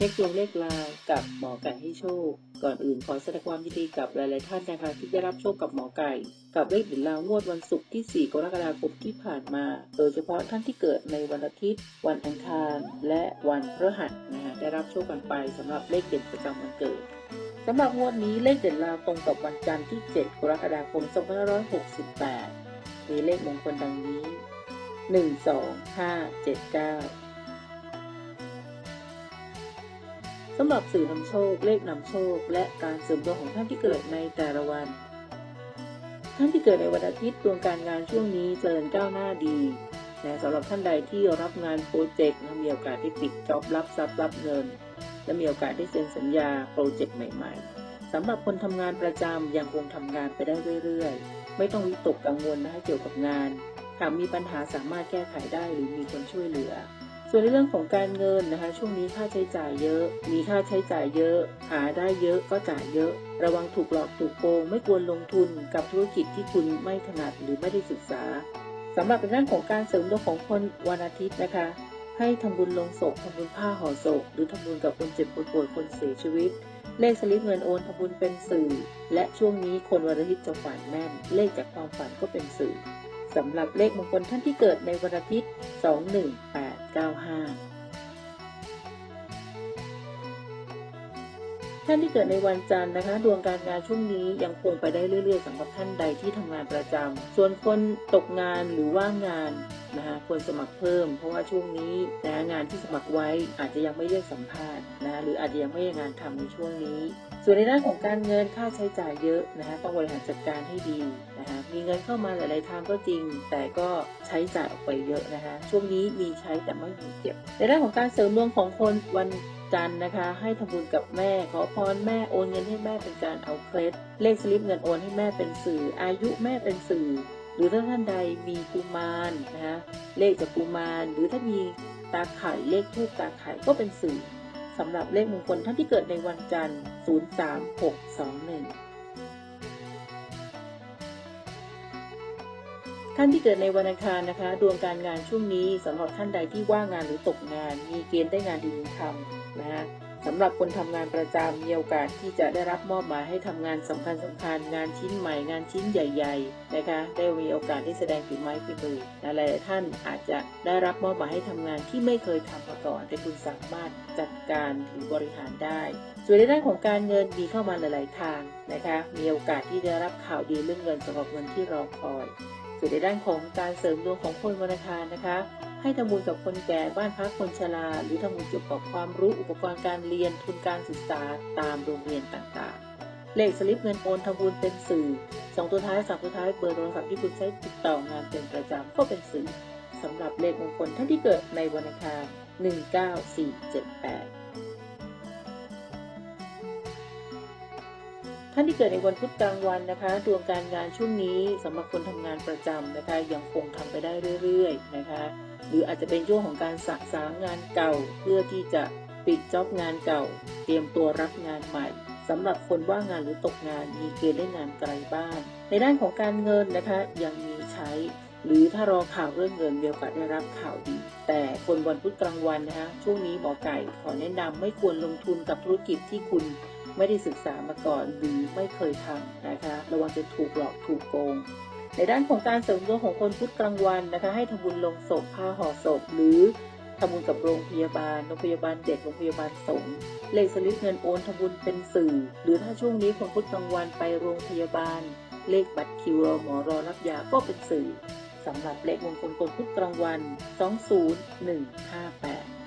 เช็คดวงเลขลากับหมอไก่ให้โชค ก่อนอื่นขอแสดงความยินดีกับหลาย ๆ ท่านนะคะที่ได้รับโชคกับหมอไก่ กับเลขเด่นลาวงวดวันศุกร์ที่ 4 กรกฎาคมที่ผ่านมา โดยเฉพาะท่านที่เกิดในวันอาทิตย์ วันอังคาร และวันพฤหัสนะคะได้รับโชคกันไปสำหรับเลขเด่นประจำวันเกิดสำหรับงวดนี้เลขเด่นลาวตรงกับวันจันทร์ที่ 7 กรกฎาคม 2568 มีเลขมงคลดังนี้ 1 2 5 7 9 สำหรับสื่อนำโชค เลขนำโชค และการเสริมดวงของท่านที่เกิดในแต่ละวัน ท่านที่เกิดในวันอาทิตย์ดวงการงานช่วงนี้เจริญก้าวหน้าดีแต่สำหรับท่านใดที่รับงานโปรเจกต์มีโอกาสได้ปิดจ็อบรับทรัพย์รับเงิน และมีโอกาสได้เซ็นสัญญาโปรเจกต์ใหม่ๆสำหรับคนทำงานประจำยังคงทำงานไปได้เรื่อยๆ ไม่ต้องวิตกกังวลนะคะเกี่ยวกับงานหากมีปัญหาสามารถแก้ไขได้หรือมีคนช่วยเหลือ ส่วนในเรื่องของการเงินนะคะ ช่วงนี้ค่าใช้จ่ายเยอะ มีค่าใช้จ่ายเยอะ หาได้เยอะก็จ่ายเยอะ ระวังถูกหลอกถูกโกง ไม่ควรลงทุนกับธุรกิจที่คุณไม่ถนัดหรือไม่ได้ศึกษาสำหรับในเรื่องของการเสริมดวงของคนวันอาทิตย์นะคะ ให้ทำบุญลงศพทำบุญผ้าห่อศพหรือทำบุญกับคนเจ็บคนป่วยคนเสียชีวิต เลขสลิปเงินโอนทำบุญเป็นสื่อ และช่วงนี้คนวันอาทิตย์จะฝันแม่น เลขจากความฝันก็เป็นสื่อสำหรับเลขมงคลท่านที่เกิดในวันอาทิตย์ 2595 ท่านที่เกิดในวันจันทร์นะคะ ดวงการงานช่วงนี้ยังคงไปได้เรื่อยๆสำหรับท่านใดที่ทำงานประจำส่วนคนตกงานหรือว่างงาน นะคะควรสมัครเพิ่ม เพราะว่าช่วงนี้นะงานที่สมัครไว้อาจจะยังไม่เรียกสัมภาษณ์นะหรืออาจจะยังไม่ได้งานทำในช่วงนี้ ส่วนในด้านของการเงินค่าใช้จ่ายเยอะนะคะต้องบริหารจัดการให้ดีนะคะมีเงินเข้ามาหลายๆทางก็จริง แต่ก็ใช้จ่ายออกไปเยอะนะคะช่วงนี้มีใช้แต่ไม่มีเก็บ ในด้านของการเสริมดวงของคนวันจันนะคะ ให้ทำบุญกับแม่ ขอพรแม่โอนเงินให้แม่เป็นการเอาเคล็ด เลขสลิปเงินโอนให้แม่เป็นสื่อ อายุแม่เป็นสื่อ หรือถ้าท่านใดมีกุมารนะคะเลขจากกุมาร หรือถ้ามีตาไข่เลขทูปตาไข่ก็เป็นสื่อสำหรับเลขมงคลท่านที่เกิดในวันจันทร์ 03621 ท่านที่เกิดในวันอังคารนะคะ ดวงการงานช่วงนี้สำหรับท่านใดที่ว่างงานหรือตกงาน มีเกณฑ์ได้งานดีทำนะฮะ สำหรับคนทำงานประจำมีโอกาสที่จะได้รับมอบหมายให้ทำงานสำคัญสำคัญงานชิ้นใหม่งานชิ้นใหญ่ๆนะคะได้มีโอกาสได้แสดงฝีไม้ฝีมือหลายๆท่านอาจจะได้รับมอบหมายให้ทำงานที่ไม่เคยทำมาก่อนแต่คุณสามารถจัดการหรือบริหารได้ ส่วนในด้านของการเงินมีเข้ามาหลาย ๆ ทางนะคะมีโอกาสที่จะรับข่าวดีเรื่องเงินสำหรับเงินที่รอคอยส่วนในด้านของการเสริมดวงของคนวันอังคารนะคะ ให้ทำบุญกับคนแก่บ้านพักคนชราหรือทำบุญเกี่ยวกับความรู้อุปกรณ์การเรียนทุนการศึกษาตามโรงเรียนต่างๆ เลขสลิปเงินโอนทำบุญเป็นสื่อสองตัวท้ายสามตัวท้ายเบอร์โทรศัพท์ที่คุณใช้ติดต่องานเป็นประจำก็เป็นสื่อสำหรับเลขมงคลท่านที่เกิดในวันอังคาร19478 ท่านที่เกิดในวันพุธกลางวันนะคะดวงการงานช่วงนี้สำหรับคนทำงานประจำนะคะยังคงทำไปได้เรื่อยๆนะคะหรืออาจจะเป็นช่วงของการสะสางงานเก่า เพื่อที่จะปิดจ็อบงานเก่า เตรียมตัวรับงานใหม่สำหรับคนว่างงานหรือตกงานมีเกณฑ์ได้งานไกลบ้าน ในด้านของการเงินนะคะยังมีใช้ หรือถ้ารอข่าวเรื่องเงินมีโอกาสได้รับข่าวดี แต่คนวันพุธกลางวันนะคะช่วงนี้หมอไก่ขอแนะนำไม่ควรลงทุนกับธุรกิจที่คุณ ไม่ได้ศึกษามาก่อนหรือไม่เคยทำนะคะ ระวังจะถูกหลอกถูกโกง ในด้านของการเสริมดวงของคนพุธกลางวันนะคะ ให้ทำบุญลงศพผ้าห่อศพ หรือทำบุญกับโรงพยาบาล โรงพยาบาลเด็ก โรงพยาบาลสงฆ์เลขสลิปเงินโอนทำบุญเป็นสื่อ หรือถ้าช่วงนี้คนพุธกลางวันไปโรงพยาบาล เลขบัตรคิวรอหมอรอรับยาก็เป็นสื่อสำหรับเลขมงคลคนพุธกลางวัน 20158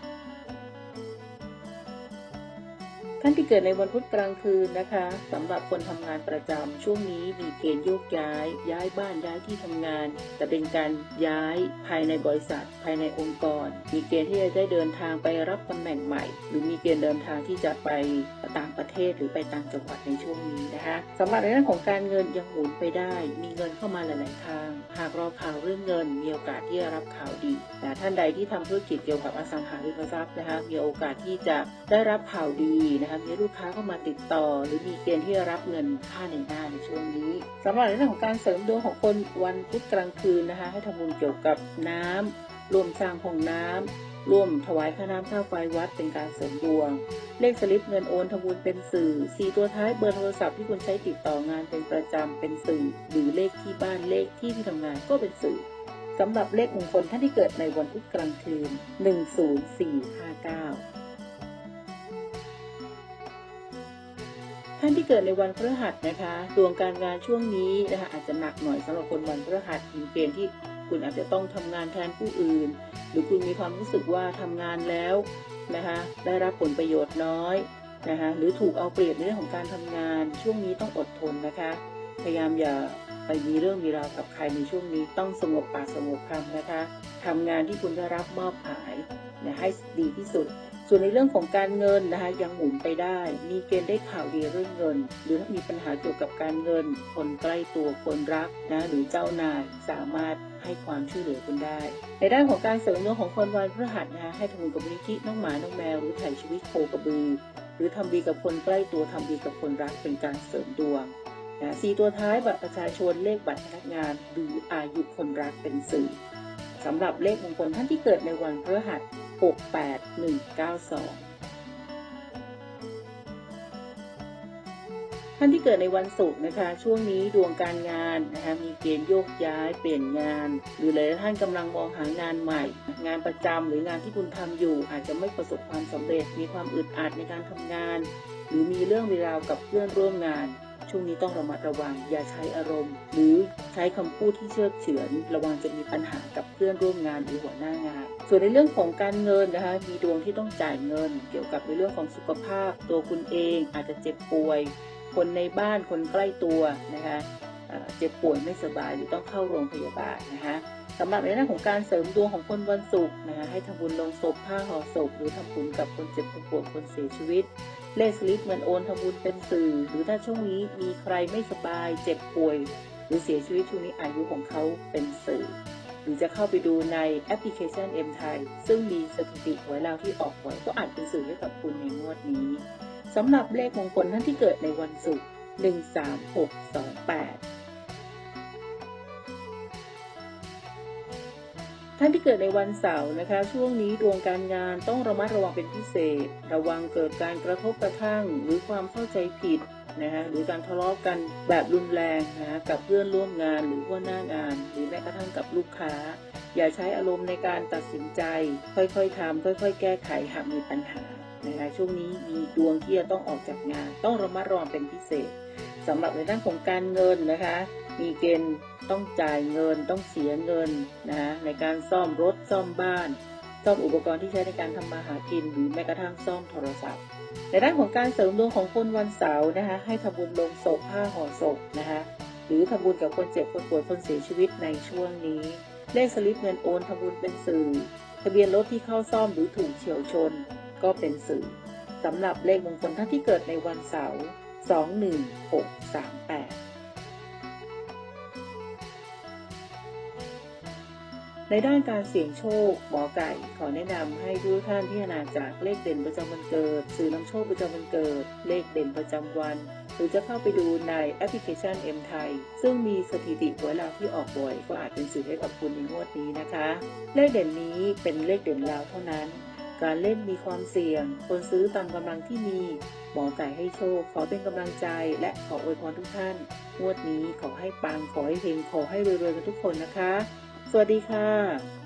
ท่านที่เกิดในวันพุธกลางคืนนะคะสำหรับคนทำงานประจำช่วงนี้มีเกณฑ์โยกย้าย ย้ายบ้านย้ายที่ทำงาน แต่เป็นการย้ายภายในบริษัท ภายในองค์กร มีเกณฑ์ที่จะได้เดินทางไปรับตำแหน่งใหม่ หรือมีเกณฑ์เดินทางที่จะไปต่างประเทศหรือไปต่างจังหวัดในช่วงนี้นะคะสำหรับในเรื่องของการเงินยังหมุนไปได้ มีเงินเข้ามาหลาย ๆ ทาง หากรอข่าวเรื่องเงิน มีโอกาสที่จะรับข่าวดีแต่ท่านใดที่ทำธุรกิจเกี่ยวกับอสังหาริมทรัพย์นะคะมีโอกาสที่จะได้รับข่าวดีนะคะมีลูกค้าเข้ามาติดต่อ หรือมีเกณฑ์ที่จะรับเงินค่าในหน้าในช่วงนี้สำหรับในเรื่องของการเสริมดวงของคนวันพุธกลางคืนนะคะ ให้ทำบุญเกี่ยวกับน้ำรวมสร้างห้องน้ำร่วมถวายค่าน้ำค่าไฟวัดเป็นการเสริมดวง เลขสลิปเงินโอนทำบุญเป็นสื่อสี่ตัวท้ายเบอร์โทรศัพท์ที่คุณใช้ติดต่องานเป็นประจำเป็นสื่อ หรือเลขที่บ้านเลขที่ที่ทำงานก็เป็นสื่อสำหรับเลขมงคลท่านที่เกิดในวันพุธกลางคืน 10459 ท่านที่เกิดในวันพฤหัสนะคะดวงการงานช่วงนี้นะคะอาจจะหนักหน่อยสำหรับคนวันพฤหัสมีเกณฑ์ที่คุณอาจจะต้องทำงานแทนผู้อื่น หรือคุณมีความรู้สึกว่าทำงานแล้วนะคะได้รับผลประโยชน์น้อยนะคะหรือถูกเอาเปรียบในเรื่องของการทำงานช่วงนี้ต้องอดทนนะคะ พยายามอย่าไปมีเรื่องมีราวกับใครในช่วงนี้ต้องสงบปากสงบคำนะคะทำงานที่คุณได้รับมอบหมายนะให้ดีที่สุด ส่วนในเรื่องของการเงินนะคะยังหมุนไปได้ มีเกณฑ์ได้ข่าวดีเรื่องเงิน หรือถ้ามีปัญหาเกี่ยวกับการเงิน คนใกล้ตัวคนรักนะหรือเจ้านายสามารถให้ความช่วยเหลือคุณได้ ในด้านของการเสริมดวงของคนวันพฤหัสนะคะให้ทำบุญกับนิธิน้องหมา น้องแมว หรือถ่ายชีวิตโคกระบือ หรือทำดีกับคนใกล้ตัวทำดีกับคนรักเป็นการเสริมดวงนะสี่ตัวท้ายบัตรประชาชนเลขบัตรพนักงานหรืออายุคนรักเป็นสื่อสำหรับเลขมงคลท่านที่เกิดในวันพฤหัส 68192 ท่านที่เกิดในวันศุกร์นะคะ ช่วงนี้ดวงการงานนะคะมีเกณฑ์โยกย้ายเปลี่ยนงาน หรือหลายท่านกำลังมองหางานใหม่ งานประจำหรืองานที่คุณทำอยู่ อาจจะไม่ประสบความสำเร็จ มีความอึดอัดในการทำงาน หรือมีเรื่องเวราวกับเพื่อนร่วมงาน ช่วงนี้ต้องระมัดระวังอย่าใช้อารมณ์ หรือใช้คำพูดที่เชื่อเฉือน ระวังจะมีปัญหากับเพื่อนร่วมงานหรือหัวหน้างาน ส่วนในเรื่องของการเงินนะคะ มีดวงที่ต้องจ่ายเงิน เกี่ยวกับในเรื่องของสุขภาพ ตัวคุณเองอาจจะเจ็บป่วย คนในบ้านคนใกล้ตัวนะคะเจ็บป่วยไม่สบายหรือต้องเข้าโรงพยาบาลนะคะ สำหรับในเรื่องของการเสริมดวงของคนวันศุกร์นะคะให้ทำบุญลงศพผ้าห่อศพ หรือทำบุญกับคนเจ็บคนป่วยคนเสียชีวิต เลขสลิปเงินโอนทำบุญเป็นสื่อ หรือถ้าช่วงนี้มีใครไม่สบายเจ็บป่วย หรือเสียชีวิตช่วงนี้อายุของเขาเป็นสื่อ หรือจะเข้าไปดูในแอปพลิเคชัน M ไทยซึ่งมีสถิติหวยเราที่ออกหวยก็อาจเป็นสื่อให้กับคุณในงวดนี้สำหรับเลขมงคลท่านที่เกิดในวันศุกร์13628 ท่านที่เกิดในวันเสาร์นะคะ ช่วงนี้ดวงการงานต้องระมัดระวังเป็นพิเศษ ระวังเกิดการกระทบกระทั่งหรือความเข้าใจผิดนะคะหรือการทะเลาะกันแบบรุนแรงนะะกับเพื่อนร่วมงานหรือหัวหน้างาน หรือแม้กระทั่งกับลูกค้า อย่าใช้อารมณ์ในการตัดสินใจ ค่อยๆทำค่อย ๆ แก้ไขหากมีปัญหานะคะช่วงนี้มีดวงที่จะต้องออกจากงาน ต้องระมัดระวังเป็นพิเศษสำหรับในด้านของการเงินนะคะ มีเกณฑ์ต้องจ่ายเงินต้องเสียเงินนะในการซ่อมรถซ่อมบ้านซ่อมอุปกรณ์ที่ใช้ในการทำมาหากินหรือแม้กระทั่งซ่อมโทรศัพท์ ในด้านของการเสริมดวงของคนวันเสาร์นะคะให้ทำบุญลงศพผ้าห่อศพนะคะหรือทำบุญกับคนเจ็บคนป่วยคนเสียชีวิตในช่วงนี้ เลขสลิปเงินโอนทำบุญเป็นสื่อ ทะเบียนรถที่เข้าซ่อมหรือถูกเฉียวชน ก็เป็นสื่อสำหรับเลขมงคลท่านที่เกิดในวันเสาร์ 21638 ในด้านการเสี่ยงโชคหมอไก่ขอแนะนำให้ทุกท่านที่นาจากเลขเด่นประจำวันเกิด สื่อนำโชคประจำวันเกิด เลขเด่นประจำวัน หรือจะเข้าไปดูในแอปพลิเคชัน M ไทยซึ่งมีสถิติหวยลาวที่ออกบ่อย ก็อาจเป็นสื่อให้กับคุณในงวดนี้นะคะ เลขเด่นนี้เป็นเลขเด่นลาวเท่านั้น การเล่นมีความเสี่ยงคนซื้อตามกำลังที่มีหมอไก่ให้โชค ขอเป็นกำลังใจ และขออวยพรทุกท่านงวดนี้ขอให้ปังขอให้เฮงขอให้รวยๆกันทุกคนนะคะ สวัสดีค่ะ